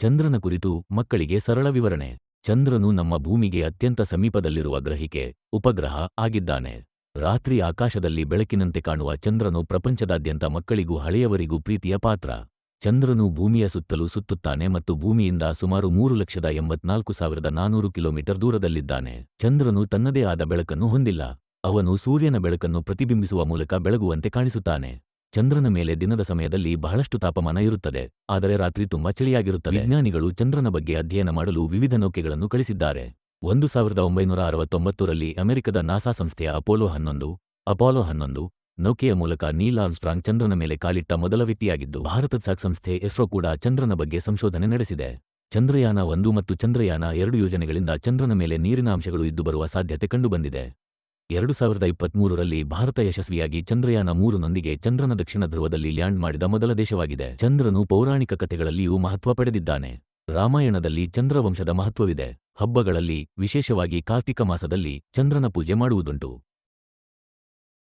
ಚಂದ್ರನ ಕುರಿತು ಮಕ್ಕಳಿಗೆ ಸರಳ ವಿವರಣೆ. ಚಂದ್ರನು ನಮ್ಮ ಭೂಮಿಗೆ ಅತ್ಯಂತ ಸಮೀಪದಲ್ಲಿರುವ ಗ್ರಹಿಕೆ, ಉಪಗ್ರಹ ಆಗಿದ್ದಾನೆ. ರಾತ್ರಿ ಆಕಾಶದಲ್ಲಿ ಬೆಳಕಿನಂತೆ ಕಾಣುವ ಚಂದ್ರನು ಪ್ರಪಂಚದಾದ್ಯಂತ ಮಕ್ಕಳಿಗೂ ಹಳೆಯವರಿಗೂ ಪ್ರೀತಿಯ ಪಾತ್ರ. ಚಂದ್ರನು ಭೂಮಿಯ ಸುತ್ತಲೂ ಸುತ್ತುತ್ತಾನೆ ಮತ್ತು ಭೂಮಿಯಿಂದ ಸುಮಾರು ಮೂರು ಲಕ್ಷದ ಎಂಬತ್ನಾಲ್ಕು ಸಾವಿರದ ನಾನೂರು ಕಿಲೋಮೀಟರ್ ದೂರದಲ್ಲಿದ್ದಾನೆ. ಚಂದ್ರನು ತನ್ನದೇ ಆದ ಬೆಳಕನ್ನು ಹೊಂದಿಲ್ಲ. ಅವನು ಸೂರ್ಯನ ಬೆಳಕನ್ನು ಪ್ರತಿಬಿಂಬಿಸುವ ಮೂಲಕ ಬೆಳಗುವಂತೆ ಕಾಣಿಸುತ್ತಾನೆ. ಚಂದ್ರನ ಮೇಲೆ ದಿನದ ಸಮಯದಲ್ಲಿ ಬಹಳಷ್ಟು ತಾಪಮಾನ ಇರುತ್ತದೆ, ಆದರೆ ರಾತ್ರಿ ತುಂಬಾ ಚಳಿಯಾಗಿರುತ್ತದೆ. ವಿಜ್ಞಾನಿಗಳು ಚಂದ್ರನ ಬಗ್ಗೆ ಅಧ್ಯಯನ ಮಾಡಲು ವಿವಿಧ ನೌಕೆಗಳನ್ನು ಕಳಿಸಿದ್ದಾರೆ. ಒಂದು ಸಾವಿರದ ಒಂಬೈನೂರ ಅರವತ್ತೊಂಬತ್ತರಲ್ಲಿ ಅಮೆರಿಕದ ನಾಸಾ ಸಂಸ್ಥೆಯ ಅಪೋಲೋ ಹನ್ನೊಂದು ಅಪೋಲೋ ಹನ್ನೊಂದು ನೌಕೆಯ ಮೂಲಕ ನೀಲ್ ಆರ್ಮ್ಸ್ಟ್ರಾಂಗ್ ಚಂದ್ರನ ಮೇಲೆ ಕಾಲಿಟ್ಟ ಮೊದಲ ವ್ಯಕ್ತಿಯಾಗಿದ್ದು, ಭಾರತದ ಸಾಕ್ ಸಂಸ್ಥೆ ಇಸ್ರೋ ಕೂಡ ಚಂದ್ರನ ಬಗ್ಗೆ ಸಂಶೋಧನೆ ನಡೆಸಿದೆ. ಚಂದ್ರಯಾನ ಒಂದು ಮತ್ತು ಚಂದ್ರಯಾನ ಎರಡು ಯೋಜನೆಗಳಿಂದ ಚಂದ್ರನ ಮೇಲೆ ನೀರಿನ ಅಂಶಗಳು ಇದ್ದು ಬರುವ ಸಾಧ್ಯತೆ ಕಂಡುಬಂದಿದೆ. ಎರಡು ಸಾವಿರದ ಇಪ್ಪತ್ಮೂರರಲ್ಲಿ ಭಾರತ ಯಶಸ್ವಿಯಾಗಿ ಚಂದ್ರಯಾನ ಮೂರನೊಂದಿಗೆ ಚಂದ್ರನ ದಕ್ಷಿಣ ಧ್ರುವದಲ್ಲಿ ಲ್ಯಾಂಡ್ ಮಾಡಿದ ಮೊದಲ ದೇಶವಾಗಿದೆ. ಚಂದ್ರನು ಪೌರಾಣಿಕ ಕಥೆಗಳಲ್ಲಿಯೂ ಮಹತ್ವ ಪಡೆದಿದ್ದಾನೆ. ರಾಮಾಯಣದಲ್ಲಿ ಚಂದ್ರವಂಶದ ಮಹತ್ವವಿದೆ. ಹಬ್ಬಗಳಲ್ಲಿ, ವಿಶೇಷವಾಗಿ ಕಾರ್ತಿಕ ಮಾಸದಲ್ಲಿ, ಚಂದ್ರನ ಪೂಜೆ ಮಾಡುವುದುಂಟು.